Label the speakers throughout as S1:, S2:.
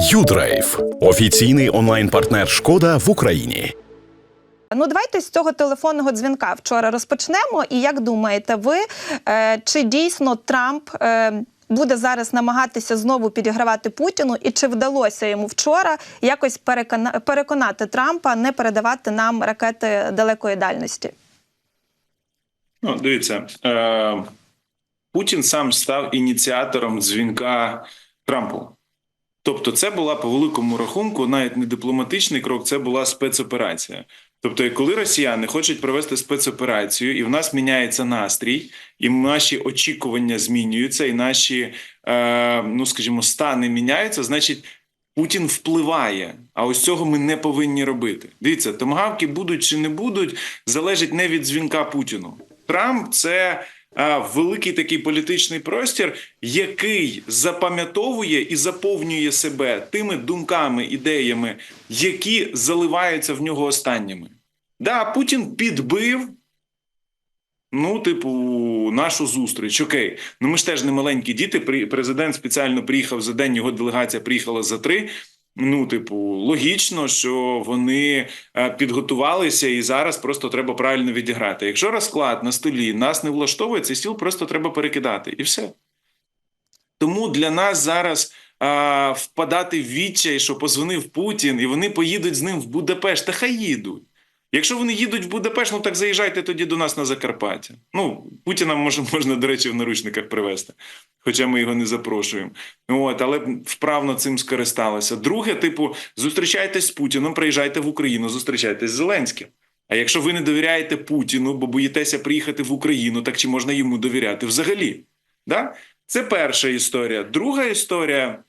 S1: Юдрайв офіційний онлайн-партнер Шкода в Україні.
S2: Ну, давайте з цього телефонного дзвінка вчора розпочнемо. І як думаєте, ви е, чи дійсно Трамп е, буде зараз намагатися знову підігравати Путіну? І чи вдалося йому вчора якось перекона- переконати Трампа не передавати нам ракети далекої дальності?
S3: Ну, дивіться, е, Путін сам став ініціатором дзвінка Трампу. Тобто, це була по великому рахунку, навіть не дипломатичний крок, це була спецоперація. Тобто, коли росіяни хочуть провести спецоперацію, і в нас міняється настрій, і наші очікування змінюються, і наші, е, ну скажімо, стани міняються, значить. Путін впливає, а ось цього ми не повинні робити. Дивіться, томагавки будуть чи не будуть, залежить не від дзвінка Путіну. Трамп це великий такий політичний простір, який запам'ятовує і заповнює себе тими думками, ідеями, які заливаються в нього останніми. Да, Путін підбив. Ну, типу, нашу зустріч. Окей, ну ми ж теж не маленькі діти. Президент спеціально приїхав за день, його делегація приїхала за три. Ну, типу, логічно, що вони е, підготувалися, і зараз просто треба правильно відіграти. Якщо розклад на столі нас не влаштовує, цей стіл просто треба перекидати, і все. Тому для нас зараз а, впадати в відчай, що позвонив Путін, і вони поїдуть з ним в Будапешт. Та хай їдуть. Якщо вони їдуть в Будапешт, ну так заїжджайте тоді до нас на Закарпаття. Ну, Путіна може, можна, до речі, в наручниках привезти, хоча ми його не запрошуємо. От, але вправно цим скористалися. Друге, типу, зустрічайтесь з Путіном, приїжджайте в Україну, зустрічайтесь з Зеленським. А якщо ви не довіряєте Путіну, бо боїтеся приїхати в Україну, так чи можна йому довіряти взагалі? Да? Це перша історія. Друга історія.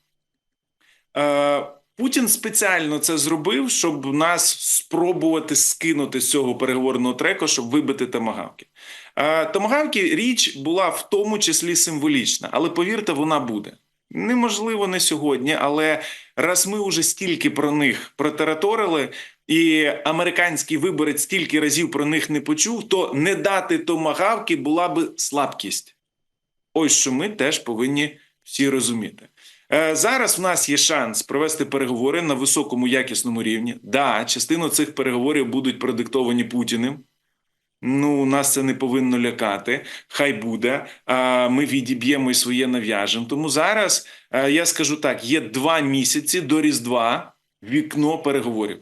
S3: Е, Путін спеціально це зробив, щоб нас спробувати скинути з цього переговорного треку, щоб вибити томагавки. Е, томагавки річ була в тому числі символічна, але повірте, вона буде. Неможливо не сьогодні, але раз ми вже стільки про них протараторили, і американський виборець стільки разів про них не почув, то не дати томагавки була би слабкість. Ось що ми теж повинні всі розуміти. Е, Зараз в нас є шанс провести переговори на високому якісному рівні. Да, частину цих переговорів будуть продиктовані Путіним. Ну, нас це не повинно лякати. Хай буде. Ми відіб'ємо і своє нав'яжемо. Тому зараз е, я скажу так: є два місяці до Різдва вікно переговорів.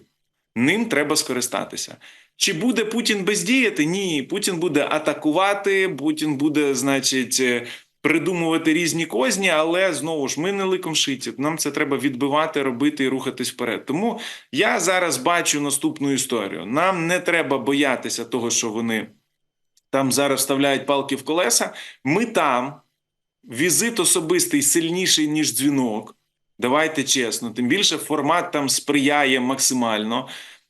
S3: Ним треба скористатися. Чи буде Путін бездіяти? Ні, Путін буде атакувати, Путін буде, значить, е, придумувати різні козні, але знову ж ми не ликом шиті. Нам це треба відбивати, робити і рухатись вперед. Тому я зараз бачу наступну історію. Нам не треба боятися того, що вони там зараз вставляють палки в колеса. Ми там візит особистий сильніший ніж дзвінок. Давайте чесно. Тим більше формат там сприяє максимально.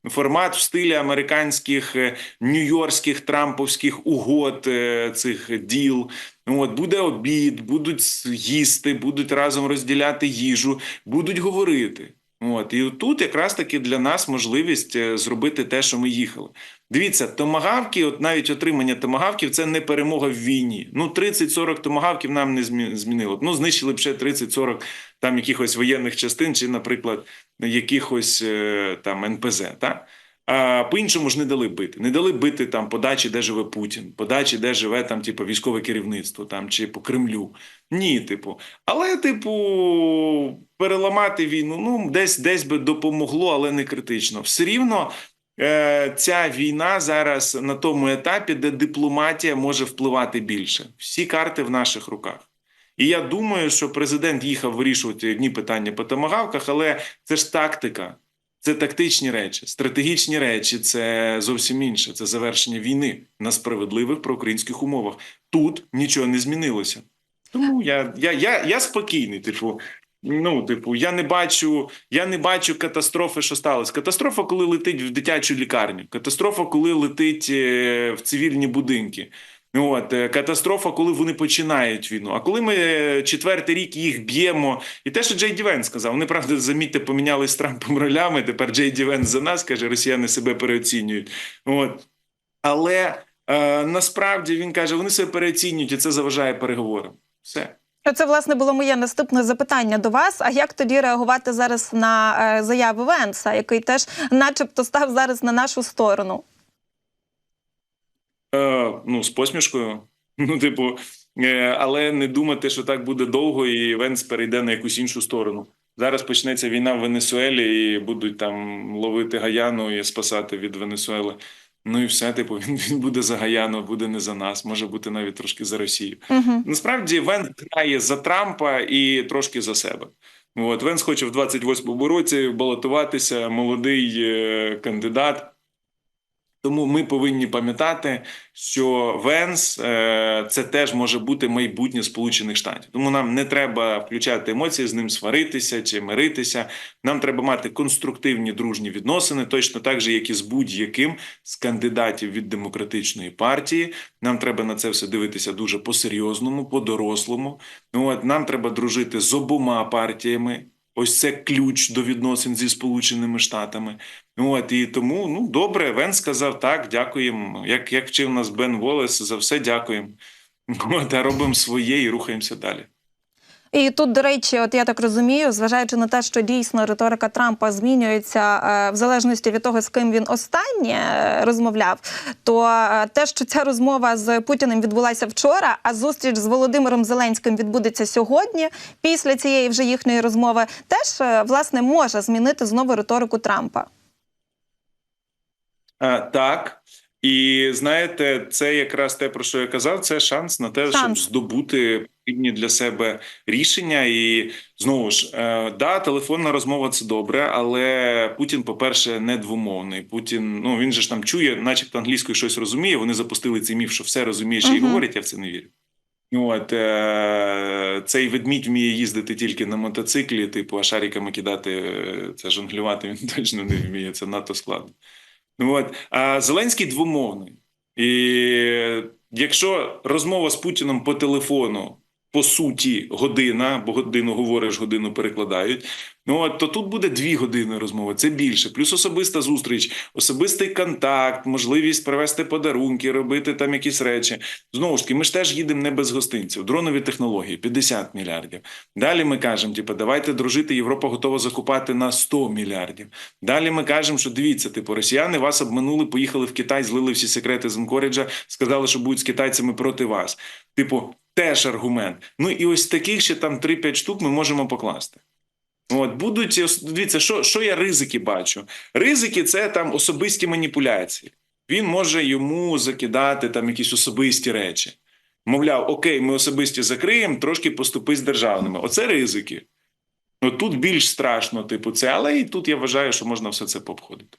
S3: Формат в стилі американських е, нью-йоркських трамповських угод е, цих діл. От буде обід, будуть їсти, будуть разом розділяти їжу, будуть говорити. От і тут якраз таки для нас можливість е, зробити те, що ми їхали. Дивіться, томагавки, от навіть отримання томагавків, це не перемога в війні. Ну 30-40 томагавків нам не змі- змінило. Ну знищили б ще 30-40 там якихось воєнних частин, чи, наприклад, якихось е, там НПЗ. Та? По-іншому ж не дали бити. Не дали бити там по дачі, де живе Путін, по дачі, де живе там, типу, військове керівництво, там чи по Кремлю. Ні, типу. Але, типу, переламати війну, ну, десь десь би допомогло, але не критично. Все рівно е, ця війна зараз на тому етапі, де дипломатія може впливати більше. Всі карти в наших руках. І я думаю, що президент їхав вирішувати одні питання по томагавках, але це ж тактика. Це тактичні речі, стратегічні речі це зовсім інше. Це завершення війни на справедливих проукраїнських умовах. Тут нічого не змінилося. Тому я, я, я, я спокійний. Типу, ну, типу, я не бачу, я не бачу катастрофи, що сталося. Катастрофа, коли летить в дитячу лікарню, катастрофа, коли летить е, в цивільні будинки. От е, катастрофа, коли вони починають війну. А коли ми е, четвертий рік їх б'ємо, і те, що Джей Ді Венс сказав, вони правда замітьте, помінялись з Трампом ролями. Тепер Джей Ді Венс за нас каже, росіяни себе переоцінюють. От але е, насправді він каже, вони себе переоцінюють, і це заважає переговорам. Все.
S2: Це власне було моє наступне запитання до вас. А як тоді реагувати зараз на е, заяви Венса, який теж, начебто, став зараз на нашу сторону?
S3: Е, ну, з посмішкою. Ну, типу, е, але не думати, що так буде довго, і Венс перейде на якусь іншу сторону. Зараз почнеться війна в Венесуелі, і будуть там ловити Гаяну і спасати від Венесуели. Ну і все, типу, він, він буде за Гаяну, буде не за нас, може бути навіть трошки за Росію.
S2: Угу.
S3: Насправді Венс грає за Трампа і трошки за себе. От Венс хоче в 28-му році балотуватися, молодий е, кандидат. Тому ми повинні пам'ятати, що Венс це теж може бути майбутнє Сполучених Штатів. Тому нам не треба включати емоції з ним сваритися чи миритися. Нам треба мати конструктивні дружні відносини, точно так же, як і з будь-яким з кандидатів від демократичної партії. Нам треба на це все дивитися дуже по-серйозному, по-дорослому. Ну от нам треба дружити з обома партіями. Ось це ключ до відносин зі Сполученими Штатами. Ну, От і тому ну добре, Вен сказав так, дякуємо. Як як вчив нас Бен Волес, за все дякуємо. От, а робимо своє і рухаємося далі.
S2: І тут, до речі, от я так розумію, зважаючи на те, що дійсно риторика Трампа змінюється е, в залежності від того, з ким він останнє е, розмовляв, то е, те, що ця розмова з Путіним відбулася вчора, а зустріч з Володимиром Зеленським відбудеться сьогодні, після цієї вже їхньої розмови, теж власне може змінити знову риторику Трампа.
S3: А, так. І знаєте, це якраз те, про що я казав, це шанс на те, щоб здобути потрібні для себе рішення. І знову ж, е, да, телефонна розмова це добре, але Путін, по-перше, не двомовний. Путін, ну він же ж там чує, начебто англійською щось розуміє. Вони запустили цей міф, що все розуміє, ще й
S2: Мгм.
S3: говорить, я в це не вірю. От, е, цей ведмідь вміє їздити тільки на мотоциклі, типу, а шариками кидати, е, це жонглювати він точно не вміє, це надто складно. Ну, от. А Зеленський двомовний. І якщо розмова з Путіном по телефону, по суті, година, бо годину говориш, годину перекладають. Ну от то тут буде дві години розмови. Це більше. Плюс особиста зустріч, особистий контакт, можливість привезти подарунки, робити там якісь речі. Знову ж таки, ми ж теж їдемо не без гостинців. Дронові технології 50 мільярдів. Далі ми кажемо, типу, давайте дружити. Європа готова закупати на 100 мільярдів. Далі ми кажемо, що дивіться, типу, росіяни вас обманули, поїхали в Китай, злили всі секрети з Анкоріджа, сказали, що будуть з китайцями проти вас. Типу, теж аргумент. Ну і ось таких ще там 3-5 штук ми можемо покласти. От будуть дивіться, що, що я ризики бачу. Ризики це там особисті маніпуляції. Він може йому закидати там якісь особисті речі. Мовляв, окей, ми особисті закриємо, трошки поступи з державними. Оце ризики. От тут більш страшно, типу, це, але і тут я вважаю, що можна все це пообходити.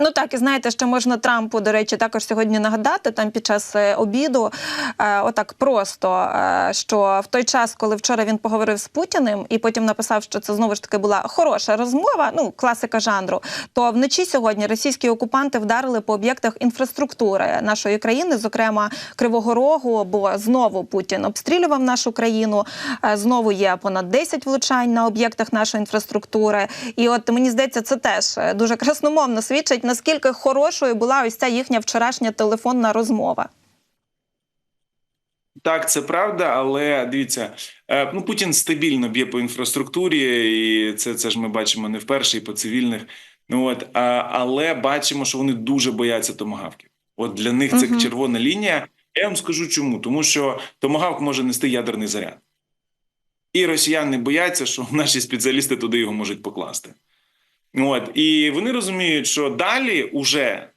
S2: Ну так, і знаєте, що можна Трампу, до речі, також сьогодні нагадати там під час е, обіду, е, отак просто, е, що в той час, коли вчора він поговорив з Путіним і потім написав, що це знову ж таки була хороша розмова, ну класика жанру. То вночі сьогодні російські окупанти вдарили по об'єктах інфраструктури нашої країни, зокрема Кривого Рогу, бо знову Путін обстрілював нашу країну. е, Знову є понад 10 влучань на об'єктах нашої інфраструктури. І от мені здається, це теж е, дуже красномовно свідчить, наскільки хорошою була ось ця їхня вчорашня телефонна розмова.
S3: Так, це правда, але дивіться, е, ну Путін стабільно б'є по інфраструктурі, і це, це ж ми бачимо не вперше і по цивільних. Ну от а, але бачимо, що вони дуже бояться томагавків. От для них це
S2: Мгм.
S3: червона лінія. Я вам скажу чому, тому що томагавк може нести ядерний заряд. І росіяни бояться, що наші спеціалісти туди його можуть покласти. От і вони розуміють, що далі уже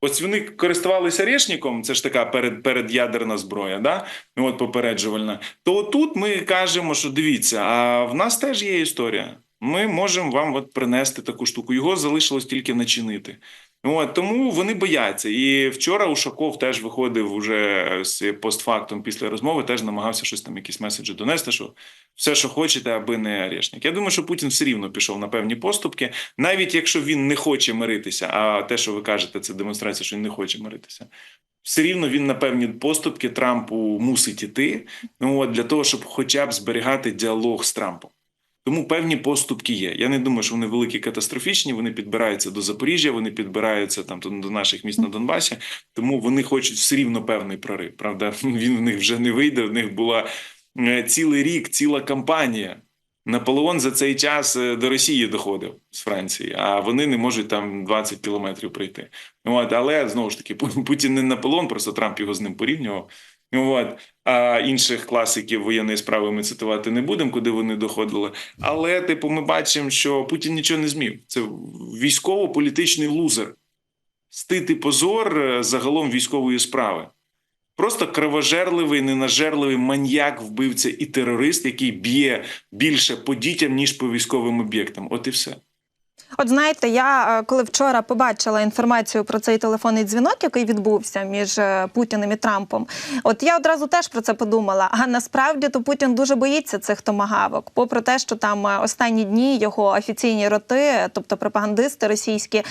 S3: ось вони користувалися решником, це ж така перед, передядерна зброя, да? Ну, от попереджувальна. То тут ми кажемо, що дивіться, а в нас теж є історія. Ми можемо вам от принести таку штуку. Його залишилось тільки начинити. От, тому вони бояться. І вчора Ушаков теж виходив уже з постфактом після розмови, теж намагався щось там, якісь меседжі донести, що все, що хочете, аби не Арешник. Я думаю, що Путін все рівно пішов на певні поступки, навіть якщо він не хоче миритися, а те, що ви кажете, це демонстрація, що він не хоче миритися. Все рівно він на певні поступки Трампу мусить іти. Ну от для того, щоб хоча б зберігати діалог з Трампом. Тому певні поступки є. Я не думаю, що вони великі катастрофічні. Вони підбираються до Запоріжжя, вони підбираються там до наших міст на Донбасі. Тому вони хочуть все рівно певний прорив. Правда, він в них вже не вийде. В них була е, цілий рік, ціла кампанія. Наполеон за цей час е, до Росії доходив з Франції, а вони не можуть там 20 кілометрів пройти. От, але знову ж таки, Путін не Наполеон, просто Трамп його з ним порівнював. От, а інших класиків воєнної справи ми цитувати не будемо, куди вони доходили. Але, типу, ми бачимо, що Путін нічого не змів. Це військово-політичний лузер. Стити позор е, загалом військової справи. Просто кровожерливий, ненажерливий маньяк, вбивця і терорист, який б'є більше по дітям, ніж по військовим об'єктам. От і все.
S2: От знаєте, я е, коли вчора побачила інформацію про цей телефонний дзвінок, який відбувся між е, Путіним і Трампом, от я одразу теж про це подумала. А насправді то Путін дуже боїться цих томагавок, попри те, що там е, останні дні його офіційні роти, тобто пропагандисти російські,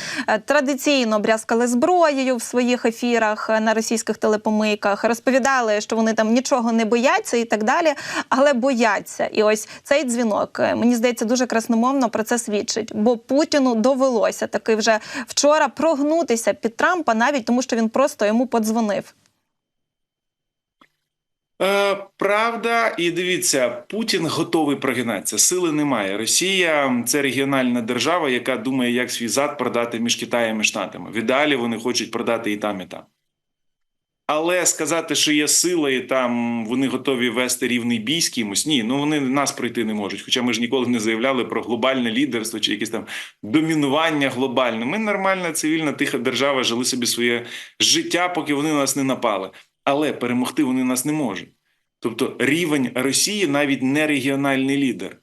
S2: традиційно брязкали зброєю в своїх ефірах на російських телепомийках, розповідали, що вони там нічого не бояться і так далі, але бояться. І ось цей дзвінок мені здається дуже красномовно про це свідчить. Бо Путіну довелося таки вже вчора прогнутися під Трампа, навіть тому, що він просто йому подзвонив.
S3: Е, правда, і дивіться, Путін готовий прогинатися. Сили немає. Росія це регіональна держава, яка думає, як свій зад продати між Китаєм і Штатами. В ідеалі вони хочуть продати і там, і там. Але сказати, що є сила, і там вони готові вести рівний бій з кимось, ні, ну вони нас пройти не можуть. Хоча ми ж ніколи не заявляли про глобальне лідерство чи якесь там домінування глобальне. Ми нормальна цивільна тиха держава, жили собі своє життя, поки вони нас не напали. Але перемогти вони нас не можуть. Тобто рівень Росії навіть не регіональний лідер.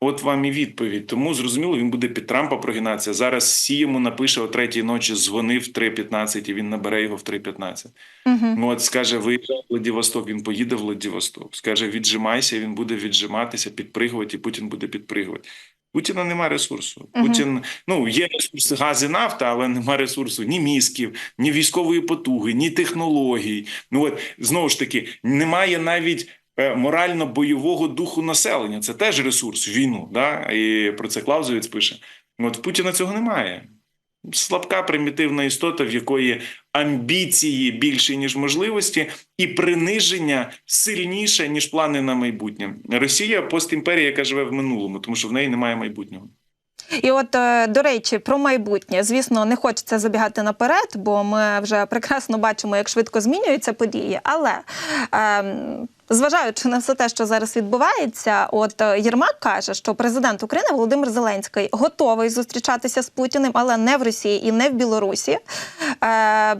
S3: От вам і відповідь. Тому зрозуміло, він буде під Трампа прогинатися. Зараз Сі йому напише о третій ночі, дзвонив в 3.15 і він набере його в 3.15.
S2: Угу.
S3: Ну, от скаже, виїжджай в Владивосток, він поїде в Владивосток. Скаже, віджимайся, він буде віджиматися, підпригувати, і Путін буде підпригувати. Путіна немає ресурсу.
S2: Мгм.
S3: Путін ну є ресурси газ і нафта, але немає ресурсу ні мізків, ні військової потуги, ні технологій. Ну от знову ж таки, немає навіть морально-бойового духу населення. Це теж ресурс війну. Да? І про це Клаузевіц пише. От Путіна цього немає. Слабка примітивна істота, в якої амбіції більше, ніж можливості, і приниження сильніше, ніж плани на майбутнє. Росія постімперія, яка живе в минулому, тому що в неї немає майбутнього.
S2: І от, е, до речі, про майбутнє. Звісно, не хочеться забігати наперед, бо ми вже прекрасно бачимо, як швидко змінюються події. Але ем, зважаючи на все те, що зараз відбувається, от е, Єрмак каже, що президент України Володимир Зеленський готовий зустрічатися з Путіним, але не в Росії і не в Білорусі. Е,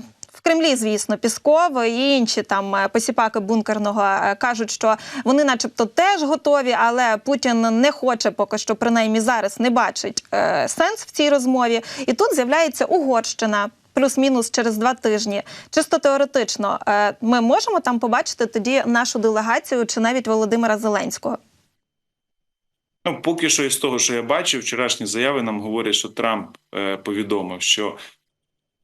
S2: Кремлі, звісно, Пісков і інші там е, посіпаки бункерного е, кажуть, що вони, начебто, теж готові, але Путін не хоче поки що, принаймні зараз не бачить е, сенс в цій розмові. І тут з'являється Угорщина. Плюс-мінус через два тижні. Чисто теоретично, е, ми можемо там побачити тоді нашу делегацію чи навіть Володимира Зеленського.
S3: Ну, поки що із того, що я бачив, вчорашні заяви нам говорять, що Трамп повідомив, що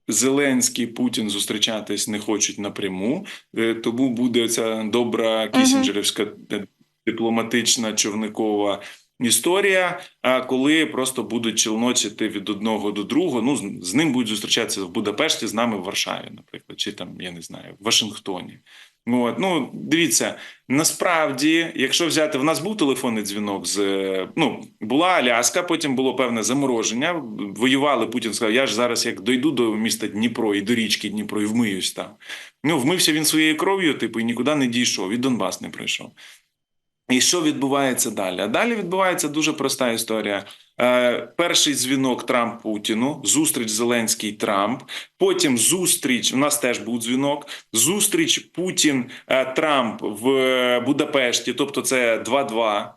S3: Зеленський і Путін зустрічатись не хочуть напряму, е, тому буде ця добра кісінджерівська дипломатична човникова історія. А коли просто будуть челночити від одного до другого, ну з ним будуть зустрічатися в Будапешті, з нами в Варшаві, наприклад, чи там я не знаю, в Вашингтоні. От, ну дивіться, насправді, якщо взяти, в нас був телефонний дзвінок з е, ну була Аляска, потім було певне замороження. Воювали. Путін сказав: я ж зараз як дойду до міста Дніпро і до річки Дніпро і вмиюсь там. Ну вмився він своєю кров'ю, типу, і нікуди не дійшов. І Донбас не прийшов. І що відбувається далі? А далі відбувається дуже проста історія. Е, перший дзвінок Трамп Путіну, зустріч Зеленський Трамп. Потім зустріч. У нас теж був дзвінок. Зустріч Путін е, Трамп в е, Будапешті, тобто це 2-2.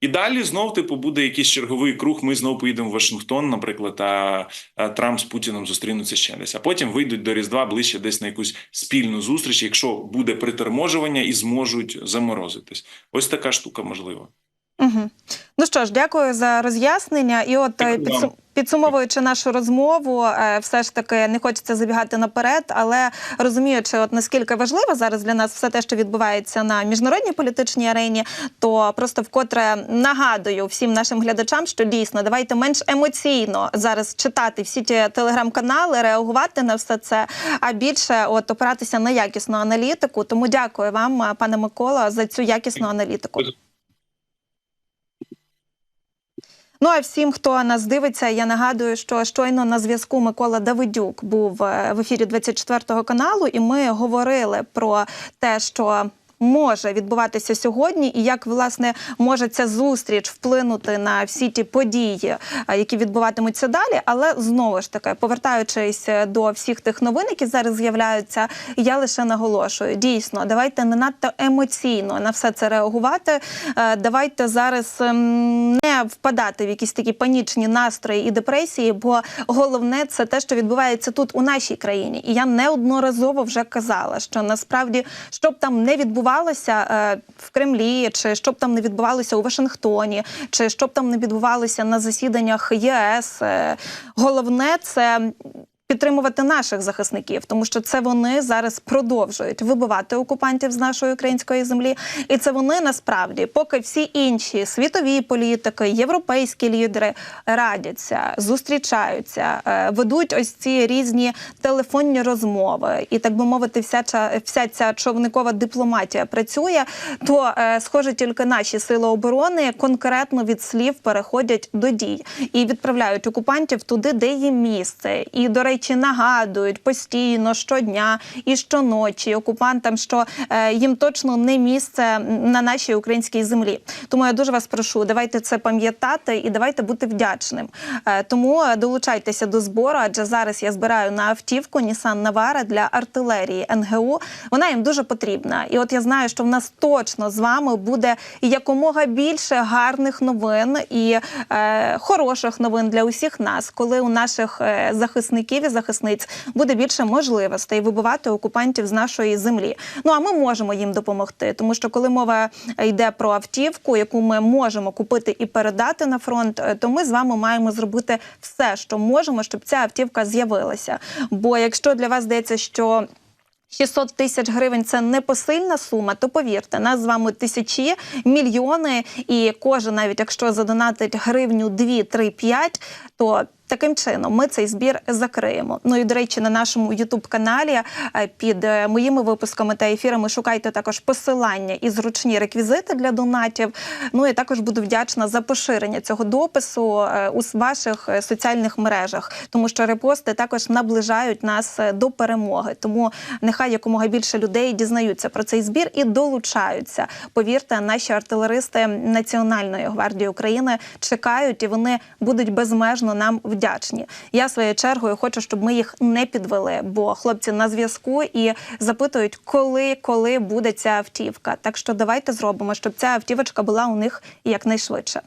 S3: І далі знов типу буде якийсь черговий круг. Ми знову поїдемо в Вашингтон, наприклад, а, а Трамп з Путіном зустрінуться ще десь. А потім вийдуть до Різдва ближче десь на якусь спільну зустріч, якщо буде приторможування і зможуть заморозитись. Ось така штука можлива.
S2: Угу. Ну що ж, дякую за роз'яснення. І от е, підсум- підсумовуючи нашу розмову, е, все ж таки не хочеться забігати наперед, але розуміючи, от наскільки важливо зараз для нас все те, що відбувається на міжнародній політичній арені, то просто вкотре нагадую всім нашим глядачам, що дійсно давайте менш емоційно зараз читати всі ті телеграм-канали, реагувати на все це, а більше от опиратися на якісну аналітику. Тому дякую вам, е, пане Микола, за цю якісну аналітику. Ну а всім, хто нас дивиться, я нагадую, що щойно на зв'язку Микола Давидюк був е, в ефірі 24 каналу, і ми говорили про те, що. Може відбуватися сьогодні, і як власне може ця зустріч вплинути на всі ті події, е, які відбуватимуться далі. Але знову ж таки, повертаючись до всіх тих новин, які зараз з'являються, я лише наголошую: дійсно, давайте не надто емоційно на все це реагувати. Е, Давайте зараз ем, впадати в якісь такі панічні настрої і депресії, бо головне це те, що відбувається тут у нашій країні. І я неодноразово вже казала, що насправді що б там не відбувалося е, в Кремлі, чи що б там не відбувалося у Вашингтоні, чи що б там не відбувалося на засіданнях ЄС. е, Головне це підтримувати наших захисників, тому що це вони зараз продовжують вибивати окупантів з нашої української землі, і це вони насправді, поки всі інші світові політики, європейські лідери радяться, зустрічаються, е, ведуть ось ці різні телефонні розмови, і так би мовити, вся ця, вся ця човникова дипломатія працює. То е, схоже, тільки наші сили оборони конкретно від слів переходять до дій і відправляють окупантів туди, де їм місце. І до речі, нагадують постійно щодня і щоночі окупантам, що е, їм точно не місце на нашій українській землі. Тому я дуже вас прошу, давайте це пам'ятати і давайте бути вдячним. Е, тому е, долучайтеся до збору, адже зараз я збираю на автівку Nissan Navara для артилерії НГУ. Вона їм дуже потрібна. І от я знаю, що в нас точно з вами буде якомога більше гарних новин і е, хороших новин для усіх нас, коли у наших захисників захисниць буде більше можливостей вибивати окупантів з нашої землі. Ну а ми можемо їм допомогти, тому що коли мова йде про автівку, яку ми можемо купити і передати на фронт, е, то ми з вами маємо зробити все, що можемо, щоб ця автівка з'явилася. Бо якщо для вас здається, що 600 тисяч гривень це непосильна сума, то повірте, нас з вами тисячі, мільйони, і кожен, навіть якщо задонатить гривню 2, 3, 5, то таким чином ми цей збір закриємо. Ну і до речі, на нашому Ютуб-каналі е, під е, моїми випусками та ефірами шукайте також посилання і зручні реквізити для донатів. Ну і також буду вдячна за поширення цього допису е, у ваших соціальних мережах, тому що репости також наближають нас до перемоги. Тому нехай якомога більше людей дізнаються про цей збір і долучаються. Повірте, наші артилеристи Національної гвардії України чекають і вони будуть безмежно нам вдячні. Я своєю чергою хочу, щоб ми їх не підвели, бо хлопці на зв'язку і запитують, коли, коли буде ця автівка. Так що давайте зробимо, щоб ця автівочка була у них якнайшвидше.